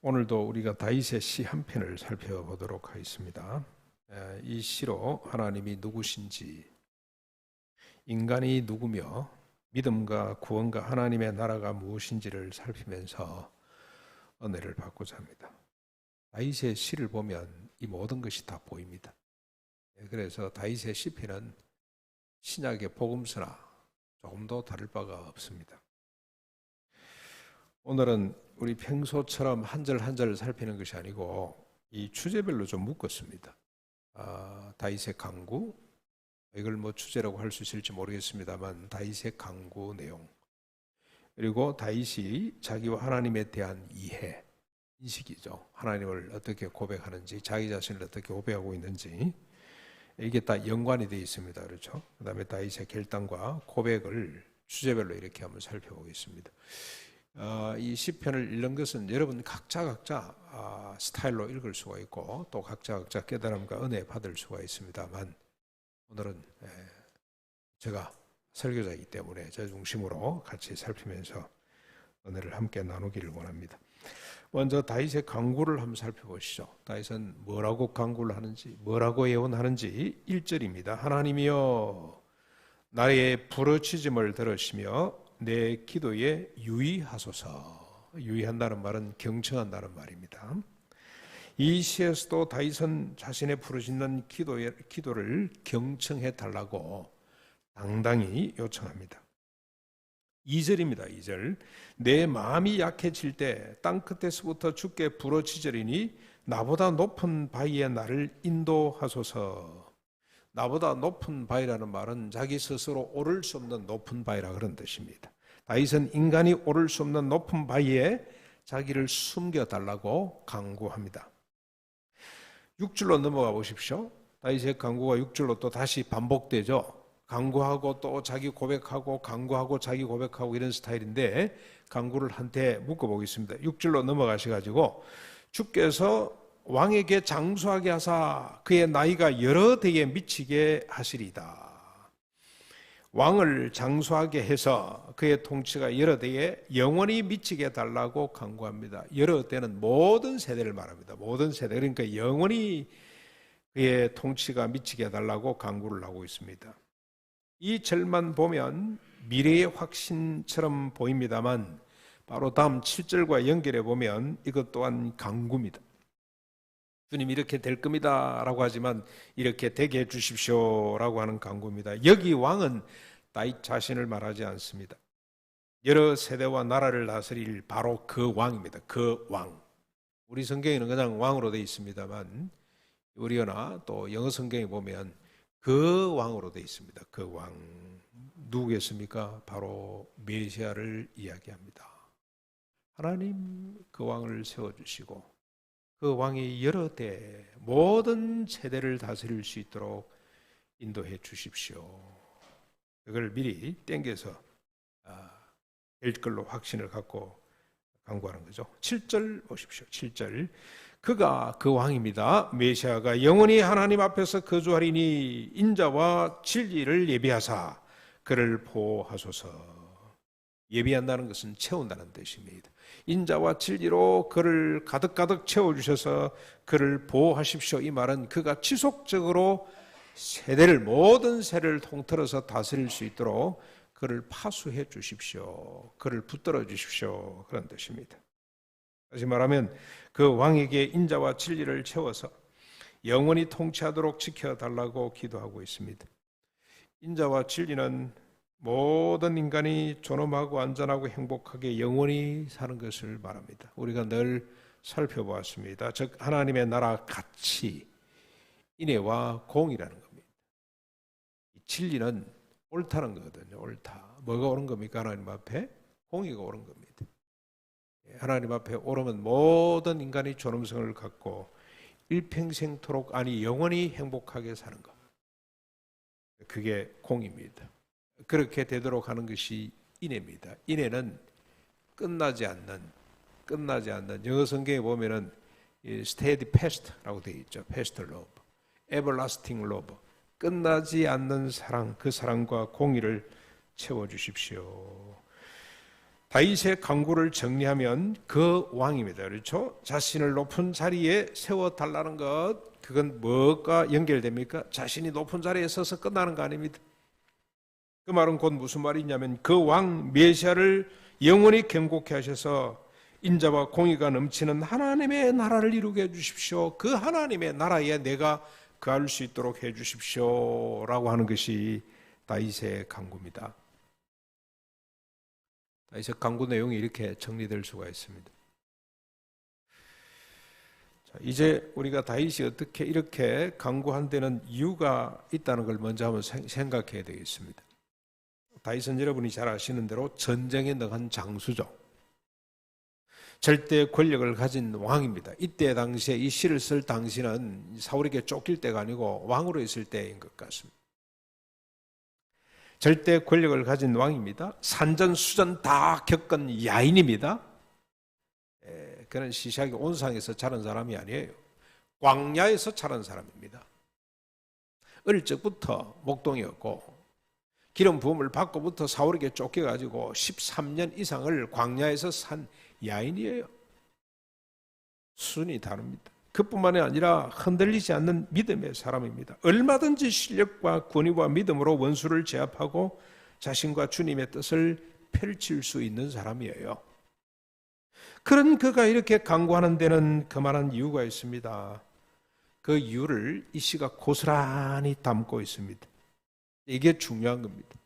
오늘도 우리가 다윗의 시 한 편을 살펴보도록 하겠습니다. 에, 이 시로 하나님이 누구신지, 인간이 누구며 믿음과 구원과 하나님의 나라가 무엇인지를 살피면서 은혜를 받고자 합니다. 다윗의 시를 보면 이 모든 것이 다 보입니다. 예, 그래서 다윗의 시편은 신약의 복음서나 조금도 다를 바가 없습니다. 오늘은 우리 평소처럼 한 절 한 절 살피는 것이 아니고 이 주제별로 좀 묶었습니다. 아, 다윗의 강구 이걸 뭐 주제라고 할 수 있을지 모르겠습니다만 다윗의 강구 내용 그리고 다윗이 자기와 하나님에 대한 이해 인식이죠. 하나님을 어떻게 고백하는지 자기 자신을 어떻게 고백하고 있는지 이게 다 연관이 되어 있습니다. 그렇죠? 그다음에 다윗의 결단과 고백을 주제별로 이렇게 한번 살펴보겠습니다. 어, 이 시편을 읽는 것은 여러분 각자 각자 아, 스타일로 읽을 수가 있고 또 각자 각자 깨달음과 은혜 받을 수가 있습니다만 오늘은 예, 제가 설교자이기 때문에 제 중심으로 같이 살피면서 은혜를 함께 나누기를 원합니다. 먼저 다윗의 강구를 한번 살펴보시죠. 다윗은 뭐라고 강구를 하는지, 뭐라고 예언하는지 1절입니다. 하나님이여 나의 부르짖음을 들으시며 내 기도에 유의하소서. 유의한다는 말은 경청한다는 말입니다. 이 시에서도 다윗은 자신의 부르짖는 기도를 경청해 달라고 당당히 요청합니다. 2절입니다. 2절. 내 마음이 약해질 때 땅 끝에서부터 주께 부르짖으리니 나보다 높은 바위에 나를 인도하소서. 나보다 높은 바위라는 말은 자기 스스로 오를 수 없는 높은 바위라 그런 뜻입니다. 다윗은 인간이 오를 수 없는 높은 바위에 자기를 숨겨 달라고 강구합니다. 6절로 넘어가 보십시오. 다윗의 강구가 6절로 또 다시 반복되죠. 강구하고 또 자기 고백하고 강구하고 자기 고백하고 이런 스타일인데 강구를 한테 묶어 보겠습니다. 6절로 넘어가셔 가지고 주께서 왕에게 장수하게 하사 그의 나이가 여러 대에 미치게 하시리다. 왕을 장수하게 해서 그의 통치가 여러 대에 영원히 미치게 해달라고 강구합니다. 여러 대는 모든 세대를 말합니다. 모든 세대 그러니까 영원히 그의 통치가 미치게 해달라고 강구를 하고 있습니다. 이 절만 보면 미래의 확신처럼 보입니다만 바로 다음 7절과 연결해 보면 이것 또한 강구입니다. 주님 이렇게 될 겁니다. 라고 하지만 이렇게 되게 해 주십시오. 라고 하는 강구입니다. 여기 왕은 다윗 자신을 말하지 않습니다. 여러 세대와 나라를 다스릴 바로 그 왕입니다. 그 왕. 우리 성경에는 그냥 왕으로 되어 있습니다만 우리나 또 영어 성경에 보면 그 왕으로 되어 있습니다. 그 왕. 누구겠습니까? 바로 메시아를 이야기합니다. 하나님 그 왕을 세워주시고 그 왕이 여러 대 모든 세대를 다스릴 수 있도록 인도해 주십시오. 그걸 미리 땡겨서 될 걸로 확신을 갖고 강구하는 거죠. 7절 보십시오. 7절. 그가 그 왕입니다. 메시아가 영원히 하나님 앞에서 거주하리니 인자와 진리를 예비하사 그를 보호하소서. 예비한다는 것은 채운다는 뜻입니다. 인자와 진리로 그를 가득가득 채워주셔서 그를 보호하십시오. 이 말은 그가 지속적으로 세대를 모든 세를 통틀어서 다스릴 수 있도록 그를 파수해 주십시오. 그를 붙들어 주십시오. 그런 뜻입니다. 다시 말하면 그 왕에게 인자와 진리를 채워서 영원히 통치하도록 지켜달라고 기도하고 있습니다. 인자와 진리는 모든 인간이 존엄하고 안전하고 행복하게 영원히 사는 것을 말합니다. 우리가 늘 살펴보았습니다. 즉 하나님의 나라 가치, 인애와 공이라는 겁니다. 진리는 옳다는 거거든요. 옳다. 뭐가 옳은 겁니까? 하나님 앞에 공의가 옳은 겁니다. 예, 하나님 앞에 오르면 모든 인간이 존엄성을 갖고 일평생토록 아니 영원히 행복하게 사는 것. 그게 공입니다. 그렇게 되도록 하는 것이 인애입니다. 인애는 끝나지 않는 끝나지 않는 영어 성경에 보면은 steady past라고 되어 있죠. past love, everlasting love. 끝나지 않는 사랑, 그 사랑과 공의를 채워 주십시오. 다윗의 강구를 정리하면 그 왕입니다. 그렇죠? 자신을 높은 자리에 세워 달라는 것 그건 뭐가 연결됩니까? 자신이 높은 자리에 서서 끝나는 거 아닙니다. 그 말은 곧 무슨 말이냐면 그 왕 메시아를 영원히 경고케 하셔서 인자와 공의가 넘치는 하나님의 나라를 이루게 해 주십시오. 그 하나님의 나라에 내가 거할 수 있도록 해 주십시오라고 하는 것이 다윗의 강구입니다. 다윗의 강구 내용이 이렇게 정리될 수가 있습니다. 자, 이제 우리가 다윗이 어떻게 이렇게 강구한 데는 이유가 있다는 걸 먼저 한번 생각해야 되겠습니다. 다윗은 여러분이 잘 아시는 대로 전쟁에 나간 장수죠. 절대 권력을 가진 왕입니다. 이때 당시에 이 시를 쓸 당시는 사울에게 쫓길 때가 아니고 왕으로 있을 때인 것 같습니다. 절대 권력을 가진 왕입니다. 산전 수전 다 겪은 야인입니다. 예, 그는 시시하게 온상에서 자란 사람이 아니에요. 광야에서 자란 사람입니다. 어릴 적부터 목동이었고 기름 부음을 받고부터 사울에게 쫓겨가지고 13년 이상을 광야에서 산 야인이에요. 순이 다릅니다. 그뿐만이 아니라 흔들리지 않는 믿음의 사람입니다. 얼마든지 실력과 권위와 믿음으로 원수를 제압하고 자신과 주님의 뜻을 펼칠 수 있는 사람이에요. 그런 그가 이렇게 강구하는 데는 그만한 이유가 있습니다. 그 이유를 이 시가 고스란히 담고 있습니다. 이게 중요한 겁니다.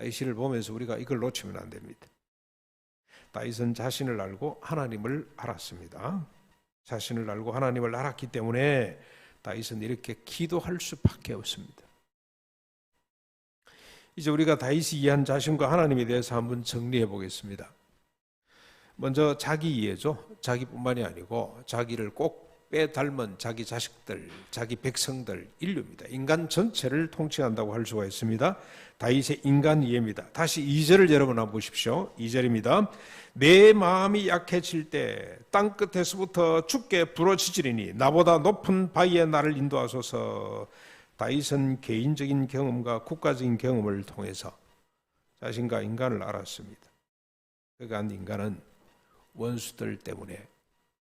이 시를 보면서 우리가 이걸 놓치면 안 됩니다. 다윗은 자신을 알고 하나님을 알았습니다. 자신을 알고 하나님을 알았기 때문에 다윗은 이렇게 기도할 수밖에 없습니다. 이제 우리가 다윗이 이해한 자신과 하나님에 대해서 한번 정리해 보겠습니다. 먼저 자기 이해죠. 자기뿐만이 아니고 자기를 꼭 빼닮은 자기 자식들, 자기 백성들, 인류입니다. 인간 전체를 통치한다고 할 수가 있습니다. 다윗의 인간 이해입니다. 다시 2절을 여러분 한번 보십시오. 2절입니다. 내 마음이 약해질 때 땅끝에서부터 죽게 부러지리니 나보다 높은 바위에 나를 인도하소서 다윗은 개인적인 경험과 국가적인 경험을 통해서 자신과 인간을 알았습니다. 그간 인간은 원수들 때문에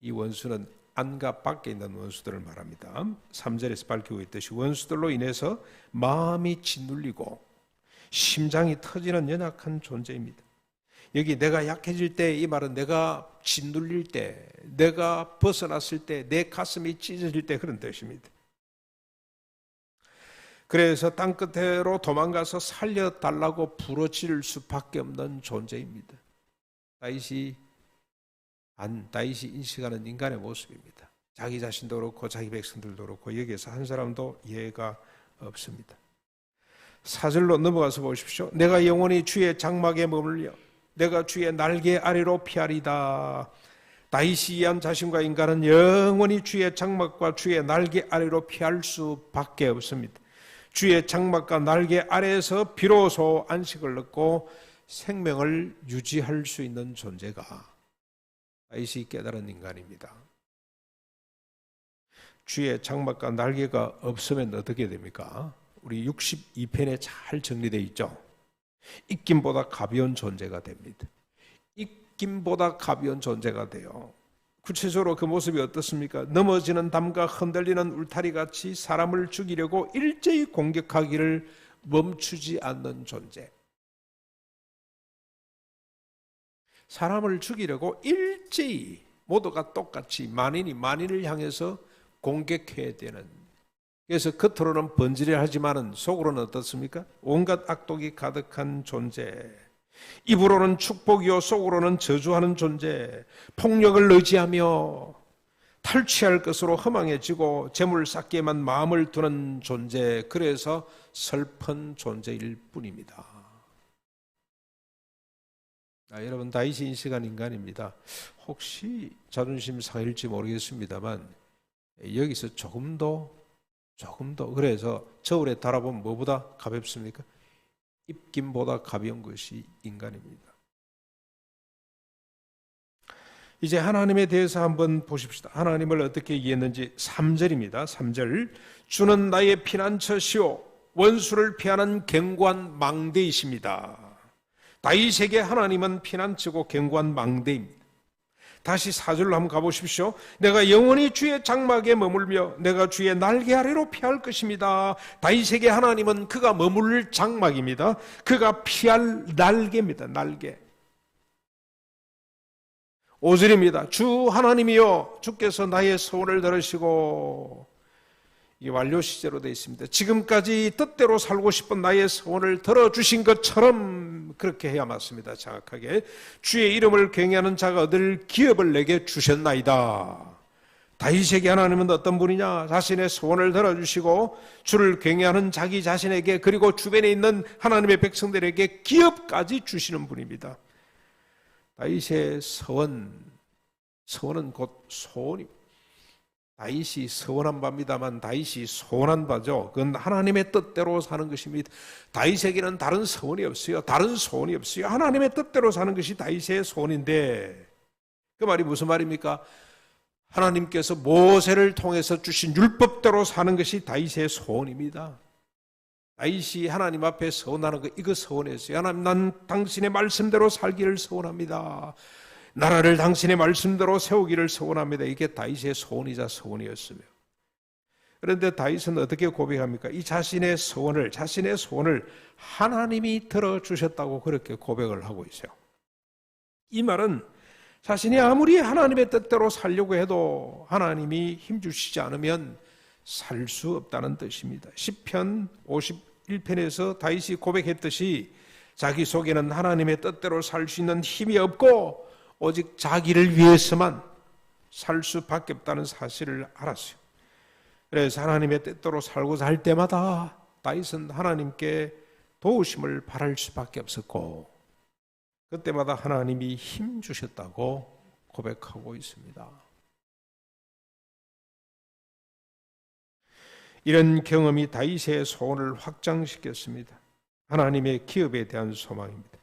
이 원수는 안과 밖에 있는 원수들을 말합니다. 3절에서 밝히고 있듯이 원수들로 인해서 마음이 짓눌리고 심장이 터지는 연약한 존재입니다. 여기 내가 약해질 때 이 말은 내가 짓눌릴 때, 내가 벗어났을 때, 내 가슴이 찢어질 때 그런 뜻입니다. 그래서 땅끝으로 도망가서 살려달라고 부러질 수밖에 없는 존재입니다. 다윗이 안 다윗이 인식하는 인간의 모습입니다. 자기 자신도 그렇고 자기 백성들도 그렇고 여기에서 한 사람도 이해가 없습니다. 사절로 넘어가서 보십시오. 내가 영원히 주의 장막에 머물려 내가 주의 날개 아래로 피하리다. 다윗이 이한 자신과 인간은 영원히 주의 장막과 주의 날개 아래로 피할 수밖에 없습니다. 주의 장막과 날개 아래에서 비로소 안식을 얻고 생명을 유지할 수 있는 존재가 다윗이 깨달은 인간입니다. 주의 장막과 날개가 없으면 어떻게 됩니까? 우리 62편에 잘 정리되어 있죠. 입김보다 가벼운 존재가 됩니다. 입김보다 가벼운 존재가 돼요. 구체적으로 그 모습이 어떻습니까? 넘어지는 담과 흔들리는 울타리 같이 사람을 죽이려고 일제히 공격하기를 멈추지 않는 존재. 사람을 죽이려고 일제히 모두가 똑같이 만인이 만인을 향해서 공격해야 되는 그래서 겉으로는 번지려 하지만은 속으로는 어떻습니까? 온갖 악독이 가득한 존재. 입으로는 축복이요 속으로는 저주하는 존재. 폭력을 의지하며 탈취할 것으로 허망해지고 재물 쌓기에만 마음을 두는 존재. 그래서 슬픈 존재일 뿐입니다. 아, 여러분 다윗이 인식한 인간입니다. 혹시 자존심 상일지 모르겠습니다만 여기서 조금 더 조금 더 그래서 저울에 달아보면 뭐보다 가볍습니까? 입김보다 가벼운 것이 인간입니다. 이제 하나님에 대해서 한번 보십시다. 하나님을 어떻게 이해했는지 3절입니다. 3절. 주는 나의 피난처시오 원수를 피하는 견고한 망대이십니다. 다윗에게 하나님은 피난처고 견고한 망대입니다. 다시 사절로 한번 가보십시오. 내가 영원히 주의 장막에 머물며 내가 주의 날개 아래로 피할 것입니다. 다윗에게 하나님은 그가 머물 장막입니다. 그가 피할 날개입니다. 날개. 오절입니다. 주 하나님이여 주께서 나의 소원을 들으시고 이 완료 시제로 되어 있습니다. 지금까지 뜻대로 살고 싶은 나의 소원을 들어주신 것처럼 그렇게 해야 맞습니다. 정확하게. 주의 이름을 경외하는 자가 얻을 기업을 내게 주셨나이다. 다윗에게 하나님은 어떤 분이냐? 자신의 소원을 들어주시고 주를 경외하는 자기 자신에게 그리고 주변에 있는 하나님의 백성들에게 기업까지 주시는 분입니다. 다윗의 서원, 서원은 곧 소원입니다. 다윗이 서원한 바입니다만 다윗이 소원한 바죠. 그건 하나님의 뜻대로 사는 것입니다. 다윗에게는 다른 서원이 없어요. 다른 소원이 없어요. 하나님의 뜻대로 사는 것이 다윗의 소원인데 그 말이 무슨 말입니까? 하나님께서 모세를 통해서 주신 율법대로 사는 것이 다윗의 소원입니다. 다윗이 하나님 앞에 서원하는 거 이거 서원했어요. 하나님 난 당신의 말씀대로 살기를 서원합니다. 나라를 당신의 말씀대로 세우기를 소원합니다. 이게 다윗의 소원이자 소원이었으며. 그런데 다윗은 어떻게 고백합니까? 이 자신의 소원을, 자신의 소원을 하나님이 들어 주셨다고 그렇게 고백을 하고 있어요. 이 말은 자신이 아무리 하나님의 뜻대로 살려고 해도 하나님이 힘 주시지 않으면 살 수 없다는 뜻입니다. 10편 51편에서 다윗이 고백했듯이 자기 속에는 하나님의 뜻대로 살 수 있는 힘이 없고 오직 자기를 위해서만 살 수밖에 없다는 사실을 알았어요. 그래서 하나님의 뜻대로 살고자 할 때마다 다윗은 하나님께 도우심을 바랄 수밖에 없었고 그때마다 하나님이 힘 주셨다고 고백하고 있습니다. 이런 경험이 다윗의 소원을 확장시켰습니다. 하나님의 기업에 대한 소망입니다.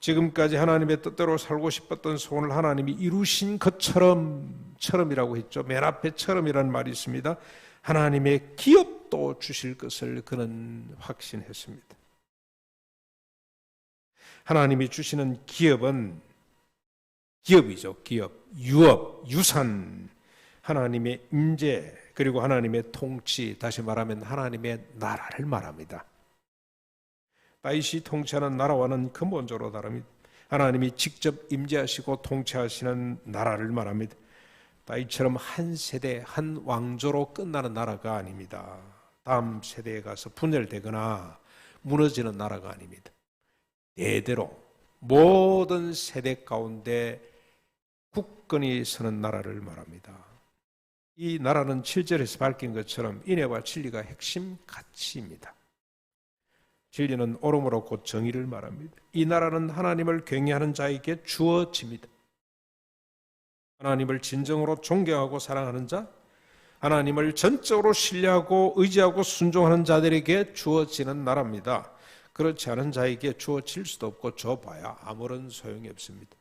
지금까지 하나님의 뜻대로 살고 싶었던 소원을 하나님이 이루신 것처럼 처럼이라고 했죠. 맨 앞에 처럼이라는 말이 있습니다. 하나님의 기업도 주실 것을 그는 확신했습니다. 하나님이 주시는 기업은 기업이죠. 기업, 유업, 유산, 하나님의 임재, 그리고 하나님의 통치, 다시 말하면 하나님의 나라를 말합니다. 다윗이 통치하는 나라와는 근본적으로 다릅니다. 하나님이 직접 임재하시고 통치하시는 나라를 말합니다. 다윗처럼 한 세대 한 왕조로 끝나는 나라가 아닙니다. 다음 세대에 가서 분열되거나 무너지는 나라가 아닙니다. 대대로 모든 세대 가운데 굳건히 서는 나라를 말합니다. 이 나라는 7절에서 밝힌 것처럼 인애와 진리가 핵심 가치입니다. 진리는 옳음으로 곧 정의를 말합니다. 이 나라는 하나님을 경외하는 자에게 주어집니다. 하나님을 진정으로 존경하고 사랑하는 자, 하나님을 전적으로 신뢰하고 의지하고 순종하는 자들에게 주어지는 나라입니다. 그렇지 않은 자에게 주어질 수도 없고 줘봐야 아무런 소용이 없습니다.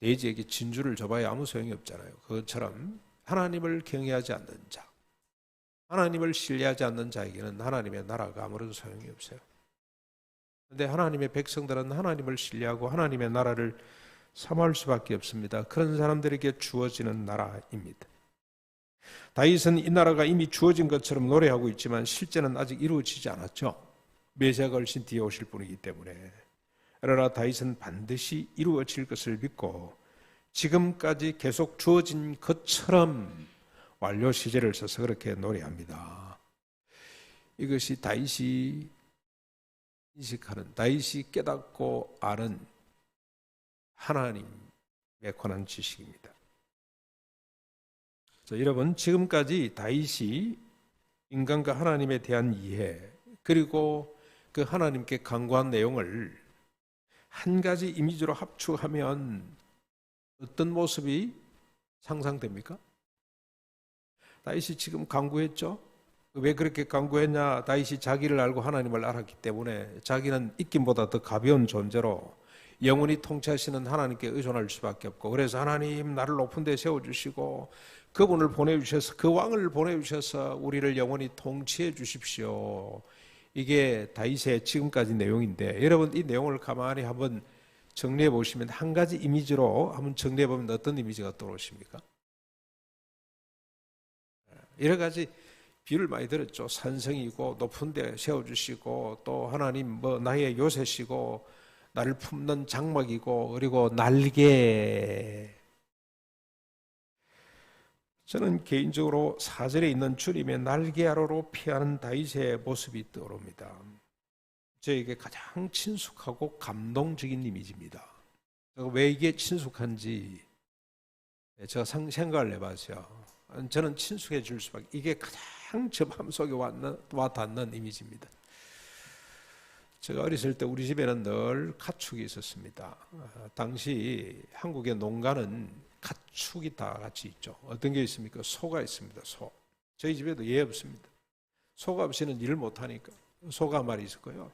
돼지에게 진주를 줘봐야 아무 소용이 없잖아요. 그것처럼 하나님을 경외하지 않는 자, 하나님을 신뢰하지 않는 자에게는 하나님의 나라가 아무런 소용이 없어요. 그런데 하나님의 백성들은 하나님을 신뢰하고 하나님의 나라를 사모할 수밖에 없습니다. 그런 사람들에게 주어지는 나라입니다. 다윗은 이 나라가 이미 주어진 것처럼 노래하고 있지만 실제는 아직 이루어지지 않았죠. 메시아가 훨씬 뒤에 오실 분이기 때문에. 그러나 다윗은 반드시 이루어질 것을 믿고 지금까지 계속 주어진 것처럼 완료 시제를 써서 그렇게 노래합니다. 이것이 다윗이 인식하는 다윗이 깨닫고 아는 하나님의 관한 지식입니다. 자, 여러분 지금까지 다윗이 인간과 하나님에 대한 이해 그리고 그 하나님께 강구한 내용을 한 가지 이미지로 합축하면 어떤 모습이 상상됩니까? 다윗이 지금 강구했죠. 왜 그렇게 강구했냐? 다윗이 자기를 알고 하나님을 알았기 때문에 자기는 있긴보다 더 가벼운 존재로 영원히 통치하시는 하나님께 의존할 수밖에 없고 그래서 하나님 나를 높은 데 세워 주시고 그분을 보내 주셔서 그 왕을 보내 주셔서 우리를 영원히 통치해 주십시오. 이게 다윗의 지금까지 내용인데 여러분 이 내용을 가만히 한번 정리해 보시면 한 가지 이미지로 한번 정리해 보면 어떤 이미지가 떠오르십니까? 여러 가지 비유를 많이 들었죠. 산성이고 높은 데 세워 주시고 또 하나님 뭐 나의 요새시고 나를 품는 장막이고 그리고 날개 저는 개인적으로 사절에 있는 주님의 날개 아래로 피하는 다윗의 모습이 떠오릅니다. 저에게 가장 친숙하고 감동적인 이미지입니다. 왜 이게 친숙한지 제가 상- 생각을 해봤어요. 저는 친숙해 질 수밖에 이게 가장 제 마음속에 왔는, 와 닿는 이미지입니다. 제가 어렸을 때 우리 집에는 늘 가축이 있었습니다. 아, 당시 한국의 농가는 가축이 다 같이 있죠. 어떤 게 있습니까? 소가 있습니다. 소. 저희 집에도 얘 없습니다. 소가 없이는 일을 못 하니까 소가 한 마리 있었고요.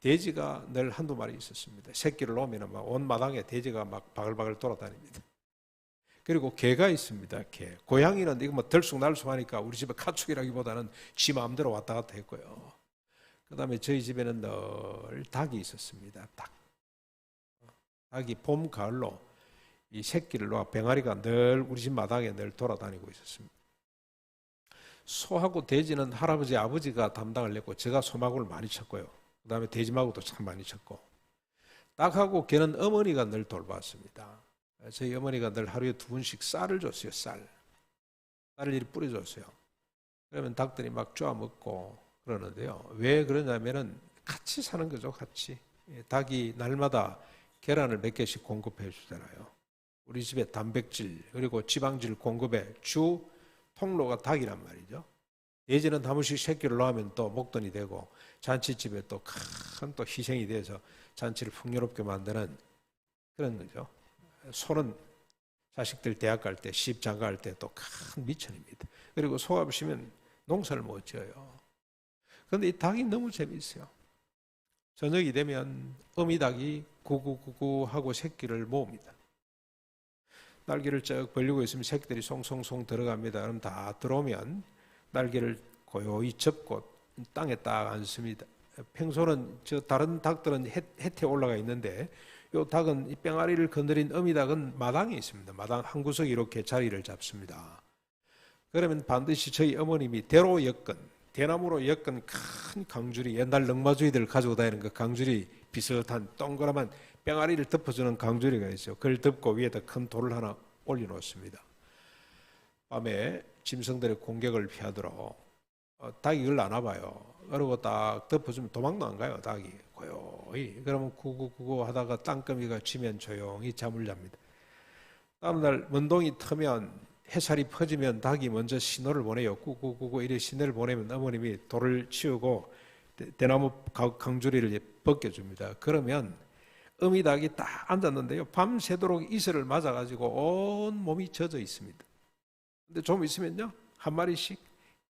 돼지가 늘 한두 마리 있었습니다. 새끼를 놓으면 막 온 마당에 돼지가 막 바글바글 돌아다닙니다. 그리고 개가 있습니다. 개. 고양이는 이거 뭐 들쑥날쑥 하니까 우리 집에 가축이라기보다는 지 마음대로 왔다 갔다 했고요. 그 다음에 저희 집에는 늘 닭이 있었습니다. 닭. 닭이 봄, 가을로 이 새끼를 놓아 병아리가 늘 우리 집 마당에 늘 돌아다니고 있었습니다. 소하고 돼지는 할아버지, 아버지가 담당을 했고 제가 소마구를 많이 쳤고요. 그 다음에 돼지마구도 참 많이 쳤고 닭하고 개는 어머니가 늘 돌봤습니다. 저희 어머니가 늘 하루에 두 번씩 쌀을 줬어요. 쌀. 쌀을 이리 뿌려줬어요. 그러면 닭들이 막 쪼아 먹고 그러는데요. 왜 그러냐면은 같이 사는 거죠. 같이. 예, 닭이 날마다 계란을 몇 개씩 공급해 주잖아요. 우리 집에 단백질 그리고 지방질 공급의 주 통로가 닭이란 말이죠. 한 번씩 새끼를 놓으면 또 목돈이 되고 잔치집에 또 큰 또 희생이 돼서 잔치를 풍요롭게 만드는 그런 거죠. 소는 자식들 대학 갈 때, 시집 장가 갈 때 또 큰 미천입니다. 그리고 소가 없으면 농사를 못 지어요. 그런데 이 닭이 너무 재미있어요. 저녁이 되면 어미 닭이 구구구구 하고 새끼를 모읍니다. 날개를 쩍 벌리고 있으면 새끼들이 송송송 들어갑니다. 그럼 다 들어오면 날개를 고요히 접고 땅에 딱 앉습니다. 평소는 저 다른 닭들은 해, 혜태 올라가 있는데 요 닭은 이 뺑아리를 건드린 어미닭은 마당에 있습니다. 마당 한 구석에 이렇게 자리를 잡습니다. 그러면 반드시 저희 어머님이 대로 엮은 대나무로 엮은 큰 강줄이 옛날 넉마주이들 가지고 다니는 그 강줄이 비슷한 동그라만 뺑아리를 덮어주는 강줄이가 있어요. 그걸 덮고 위에다 큰 돌을 하나 올려놓습니다. 밤에 짐승들의 공격을 피하도록 어, 닭이 이걸 안 와봐요. 그러고 딱 덮어주면 도망도 안 가요. 닭이 고요히. 그러면 구구구구 하다가 땅거미가 치면 조용히 잠을 잡니다. 다음날 먼동이 트면 해살이 퍼지면 닭이 먼저 신호를 보내요. 구구구구 이래 신호를 보내면 어머님이 돌을 치우고 대- 대나무 가- 강줄이를 벗겨줍니다. 그러면 어미닭이 딱 앉았는데요. 밤새도록 이슬을 맞아가지고 온 몸이 젖어 있습니다. 근데 좀 있으면요. 한 마리씩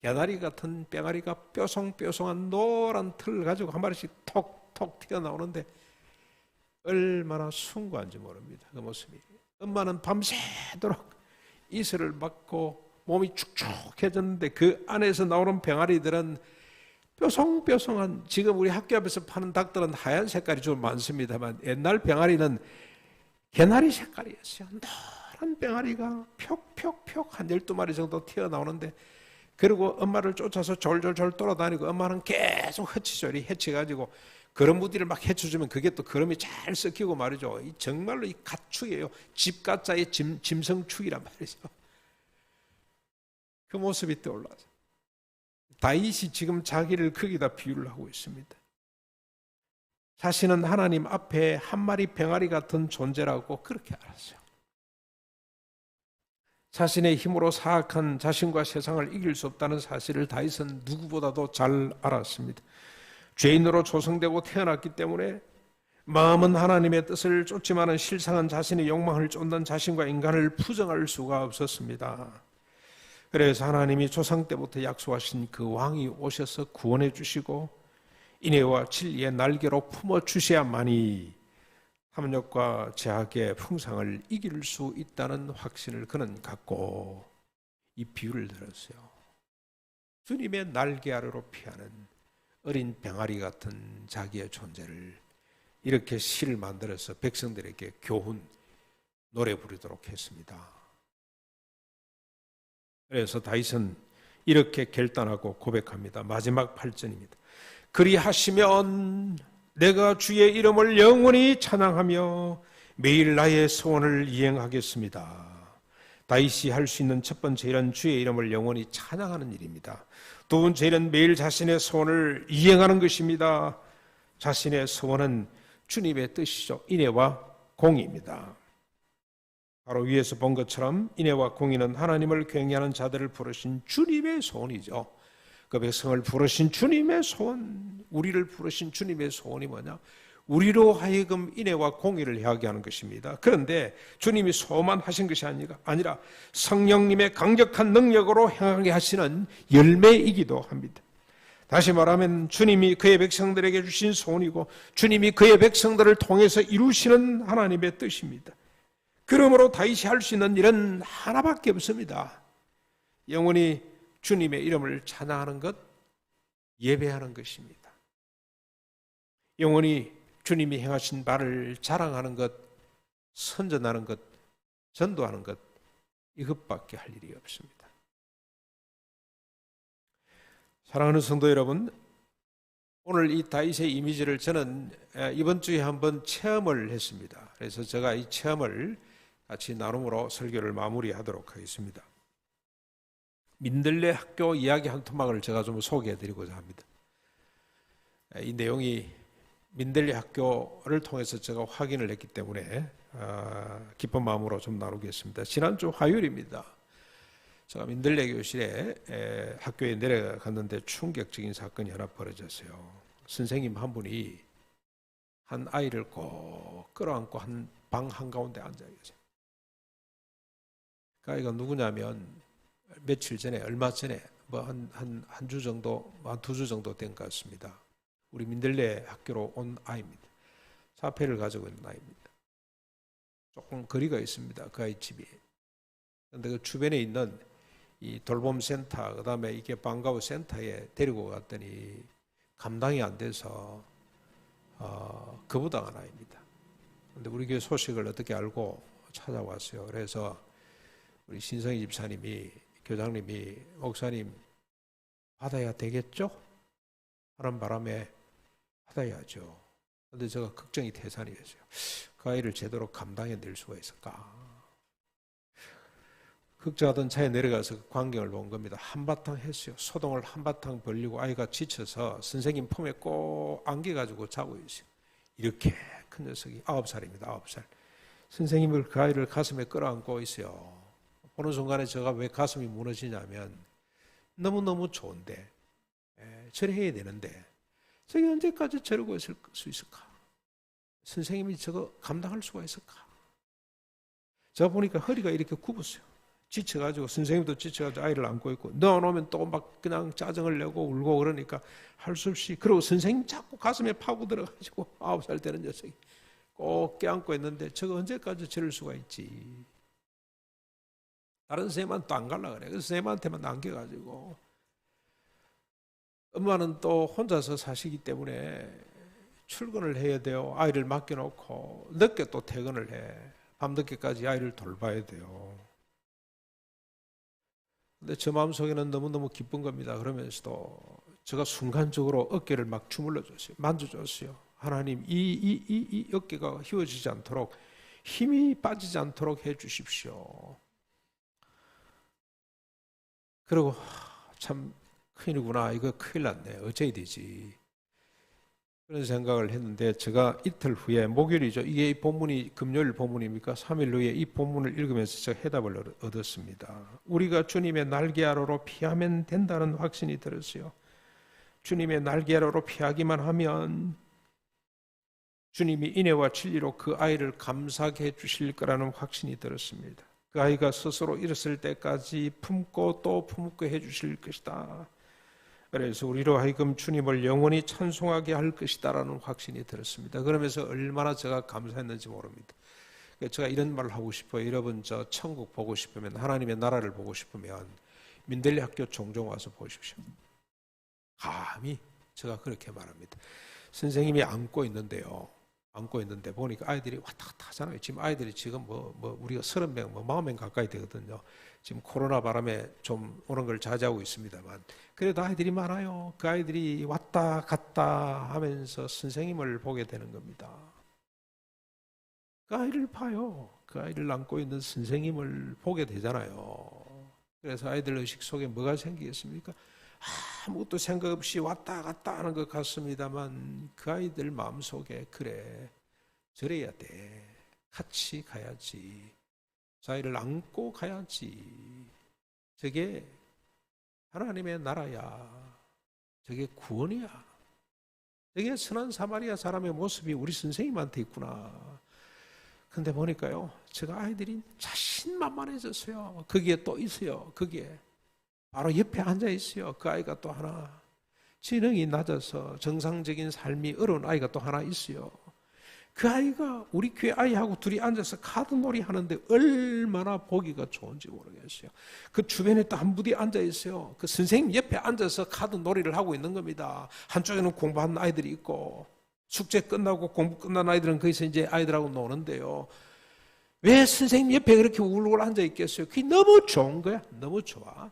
개나리 같은 뺑아리가 뾰송뾰송한 노란 틀을 가지고 한 마리씩 톡 톡 튀어나오는데 얼마나 숭고한지 모릅니다. 그 모습이. 엄마는 밤새도록 이슬을 맞고 몸이 축축해졌는데 그 안에서 나오는 병아리들은 뾰송뾰송한 지금 우리 학교 앞에서 파는 닭들은 하얀 색깔이 좀 많습니다만 옛날 병아리는 개나리 색깔이었어요. 노란 병아리가 표한 12마리 정도 튀어나오는데 그리고 엄마를 쫓아서 졸졸졸 돌아다니고 엄마는 계속 해치조리 해치가지고 그런 무디를 막 해쳐주면 그게 또 그름이 잘 섞이고 말이죠. 이 정말로 이 가축이에요. 집가짜의 짐, 짐승축이란 말이죠. 그 모습이 떠올라서 다윗이 지금 자기를 거기다 비유를 하고 있습니다. 자신은 하나님 앞에 한 마리 병아리 같은 존재라고 그렇게 알았어요. 자신의 힘으로 사악한 자신과 세상을 이길 수 없다는 사실을 다윗은 누구보다도 잘 알았습니다. 죄인으로 조성되고 태어났기 때문에 마음은 하나님의 뜻을 쫓지만은 실상은 자신의 욕망을 쫓는 자신과 인간을 부정할 수가 없었습니다. 그래서 하나님이 조상 때부터 약속하신 그 왕이 오셔서 구원해 주시고 인애와 진리의 날개로 품어 주셔야만이 탐욕과 제약의 풍상을 이길 수 있다는 확신을 그는 갖고 이 비유를 들었어요. 주님의 날개 아래로 피하는 어린 병아리 같은 자기의 존재를 이렇게 시를 만들어서 백성들에게 교훈 노래 부르도록 했습니다. 그래서 다윗은 이렇게 결단하고 고백합니다. 마지막 8절입니다. 그리하시면 내가 주의 이름을 영원히 찬양하며 매일 나의 소원을 이행하겠습니다. 다윗이 할 수 있는 첫 번째 일은 주의 이름을 영원히 찬양하는 일입니다. 두 번째 일은 매일 자신의 소원을 이행하는 것입니다. 자신의 소원은 주님의 뜻이죠. 인애와 공의입니다. 바로 위에서 본 것처럼 인애와 공의는 하나님을 경외하는 자들을 부르신 주님의 소원이죠. 그 백성을 부르신 주님의 소원, 우리를 부르신 주님의 소원이 뭐냐? 우리로 하여금 인애와 공의를 해하게 하는 것입니다. 그런데 주님이 소만 하신 것이 아니라 성령님의 강력한 능력으로 행하게 하시는 열매이기도 합니다. 다시 말하면 주님이 그의 백성들에게 주신 소원이고 주님이 그의 백성들을 통해서 이루시는 하나님의 뜻입니다. 그러므로 다윗이 할 수 있는 일은 하나밖에 없습니다. 영원히 주님의 이름을 찬양하는 것, 예배하는 것입니다. 영원히 주님이 행하신 바를 자랑하는 것, 선전하는 것, 전도하는 것, 이것밖에 할 일이 없습니다. 사랑하는 성도 여러분, 오늘 이 다윗의 이미지를 저는 이번 주에 한번 체험을 했습니다. 그래서 제가 이 체험을 같이 나눔으로 설교를 마무리하도록 하겠습니다. 민들레 학교 이야기 한 토막을 제가 좀 소개해 드리고자 합니다. 이 내용이 민들레 학교를 통해서 제가 확인을 했기 때문에 아, 기쁜 마음으로 좀 나누겠습니다. 지난주 화요일입니다. 제가 민들레 교실에 학교에 내려갔는데 충격적인 사건이 하나 벌어졌어요. 선생님 한 분이 한 아이를 꼭 끌어안고 한 방 한가운데 앉아 계세요. 그 아이가 누구냐면 며칠 전에 얼마 전에 뭐 한 한 한 주 정도 한 두 주 정도 된 것 같습니다. 우리 민들레 학교로 온 아이입니다. 사패를 가지고 있는 아이입니다. 조금 거리가 있습니다. 그 아이 집이. 그런데 그 주변에 있는 이 돌봄 센터 그 다음에 이게 방과후 센터에 데리고 갔더니 감당이 안 돼서 어, 거부당한 아이입니다. 근데 우리 교회 소식을 어떻게 알고 찾아왔어요. 그래서 우리 신성희 집사님이 교장님이 목사님 받아야 되겠죠? 하는 바람에 받아야죠. 근데 제가 걱정이 태산이었어요. 그 아이를 제대로 감당해낼 수가 있을까? 걱정하던 차에 내려가서 그 광경을 본 겁니다. 한바탕 했어요. 소동을 한바탕 벌리고 아이가 지쳐서 선생님 품에 꼭 안겨가지고 자고 있어요. 이렇게 큰 녀석이 아홉 살입니다. 아홉 살. 선생님을 그 아이를 가슴에 끌어안고 있어요. 어느 순간에 제가 왜 가슴이 무너지냐면 너무너무 좋은데 에, 저래야 되는데 저게 언제까지 저러고 있을 수 있을까? 선생님이 저거 감당할 수가 있을까? 제가 보니까 허리가 이렇게 굽었어요. 지쳐가지고 선생님도 지쳐가지고 아이를 안고 있고 넣어놓으면 또 막 그냥 짜증을 내고 울고 그러니까 할 수 없이 그리고 선생님 자꾸 가슴에 파고 들어가지고 아홉 살 되는 녀석이 꼭 껴안고 있는데 저거 언제까지 저럴 수가 있지? 다른 선생님은 또안 갈라 그래. 그래서 선생님한테만 남겨가지고 엄마는 또 혼자서 사시기 때문에 출근을 해야 돼요. 아이를 맡겨놓고 늦게 또 퇴근을 해. 밤늦게까지 아이를 돌봐야 돼요. 근데 저 마음속에는 너무너무 기쁜 겁니다. 그러면서도 제가 순간적으로 어깨를 막 주물러 줬어요. 만져줬어요. 하나님, 이, 이, 이, 이 어깨가 휘어지지 않도록 힘이 빠지지 않도록 해 주십시오. 그리고 참 큰일이구나. 이거 큰일 났네. 어째야 되지. 그런 생각을 했는데 제가 이틀 후에 목요일이죠. 이게 이 본문이 금요일 본문입니까? 3일 후에 이 본문을 읽으면서 제가 해답을 얻었습니다. 우리가 주님의 날개 아래로 피하면 된다는 확신이 들었어요. 주님의 날개 아래로 피하기만 하면 주님이 인애와 진리로 그 아이를 감사하게 해 주실 거라는 확신이 들었습니다. 그 아이가 스스로 일었을 때까지 품고 또 품고 해 주실 것이다. 그래서 우리로 하여금 주님을 영원히 찬송하게 할 것이다라는 확신이 들었습니다. 그러면서 얼마나 제가 감사했는지 모릅니다. 제가 이런 말을 하고 싶어요. 여러분 저 천국 보고 싶으면 하나님의 나라를 보고 싶으면 민들레 학교 종종 와서 보십시오. 감히 제가 그렇게 말합니다. 선생님이 안고 있는데요. 안고 있는데 보니까 아이들이 왔다 갔다 하잖아요. 지금 아이들이 지금 뭐, 뭐 우리가 서른 명, 뭐 마흔 명 가까이 되거든요. 지금 코로나 바람에 좀 오는 걸 자제하고 있습니다만 그래도 아이들이 많아요. 그 아이들이 왔다 갔다 하면서 선생님을 보게 되는 겁니다. 그 아이를 봐요. 그 아이를 안고 있는 선생님을 보게 되잖아요. 그래서 아이들 의식 속에 뭐가 생기겠습니까? 아무것도 생각 없이 왔다 갔다 하는 것 같습니다만 그 아이들 마음속에 그래 저래야 돼 같이 가야지 자기를 안고 가야지. 저게 하나님의 나라야. 저게 구원이야. 저게 선한 사마리아 사람의 모습이 우리 선생님한테 있구나. 근데 보니까요 제가 아이들이 자신만만해졌어요. 거기에 또 있어요 거기에. 바로 옆에 앉아 있어요. 그 아이가 또 하나. 지능이 낮아서 정상적인 삶이 어려운 아이가 또 하나 있어요. 그 아이가 우리 교회 아이하고 둘이 앉아서 카드놀이 하는데 얼마나 보기가 좋은지 모르겠어요. 그 주변에 또한 분이 앉아 있어요. 그 선생님 옆에 앉아서 카드놀이를 하고 있는 겁니다. 한쪽에는 공부하는 아이들이 있고 숙제 끝나고 공부 끝난 아이들은 거기서 이제 아이들하고 노는데요. 왜 선생님 옆에 그렇게 울고 앉아 있겠어요? 그게 너무 좋은 거야. 너무 좋아.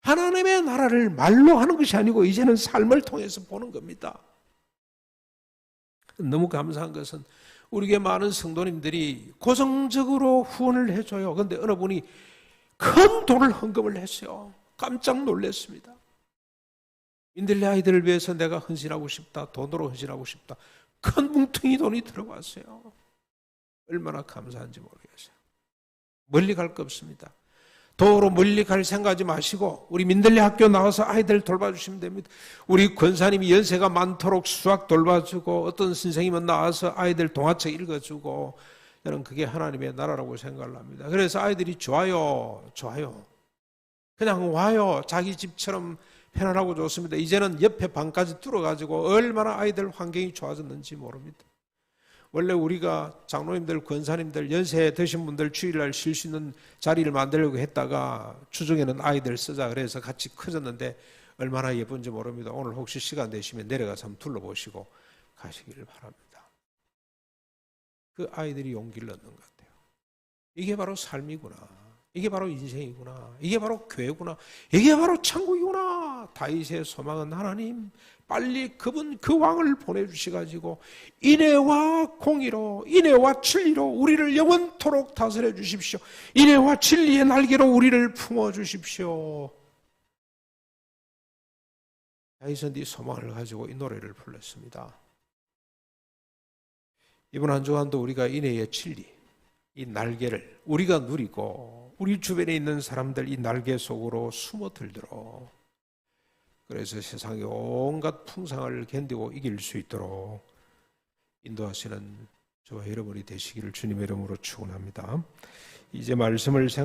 하나님의 나라를 말로 하는 것이 아니고 이제는 삶을 통해서 보는 겁니다. 너무 감사한 것은 우리에게 많은 성도님들이 고성적으로 후원을 해줘요. 그런데 어느 분이 큰 돈을 헌금을 했어요. 깜짝 놀랐습니다. 인들레 아이들을 위해서 내가 헌신하고 싶다. 돈으로 헌신하고 싶다. 큰 뭉텅이 돈이 들어갔어요. 얼마나 감사한지 모르겠어요. 멀리 갈 거 없습니다. 도로 멀리 갈 생각하지 마시고 우리 민들레 학교 나와서 아이들 돌봐주시면 됩니다. 우리 권사님이 연세가 많도록 수학 돌봐주고 어떤 선생님은 나와서 아이들 동화책 읽어주고 저는 그게 하나님의 나라라고 생각을 합니다. 그래서 아이들이 좋아요, 좋아요. 그냥 와요. 자기 집처럼 편안하고 좋습니다. 이제는 옆에 방까지 뚫어가지고 얼마나 아이들 환경이 좋아졌는지 모릅니다. 원래 우리가 장로님들, 권사님들, 연세 드신 분들 주일날 쉴 수 있는 자리를 만들려고 했다가 추정에는 아이들 쓰자 그래서 같이 커졌는데 얼마나 예쁜지 모릅니다. 오늘 혹시 시간 되시면 내려가서 한번 둘러보시고 가시기를 바랍니다. 그 아이들이 용기를 얻는 것 같아요. 이게 바로 삶이구나. 이게 바로 인생이구나. 이게 바로 교회구나. 이게 바로 천국이구나. 다윗의 소망은 하나님 빨리 그분 그 왕을 보내주시가지고 인애와 공의로 인애와 진리로 우리를 영원토록 다스려 주십시오. 인애와 진리의 날개로 우리를 품어 주십시오. 다윗은 이 소망을 가지고 이 노래를 불렀습니다. 이번 한 주간도 우리가 인애의 진리, 이 날개를 우리가 누리고 우리 주변에 있는 사람들 이 날개 속으로 숨어 들도록 그래서 세상의 온갖 풍상을 견디고 이길 수 있도록 인도하시는 저와 여러분이 되시기를 주님의 이름으로 축원합니다. 이제 말씀을 생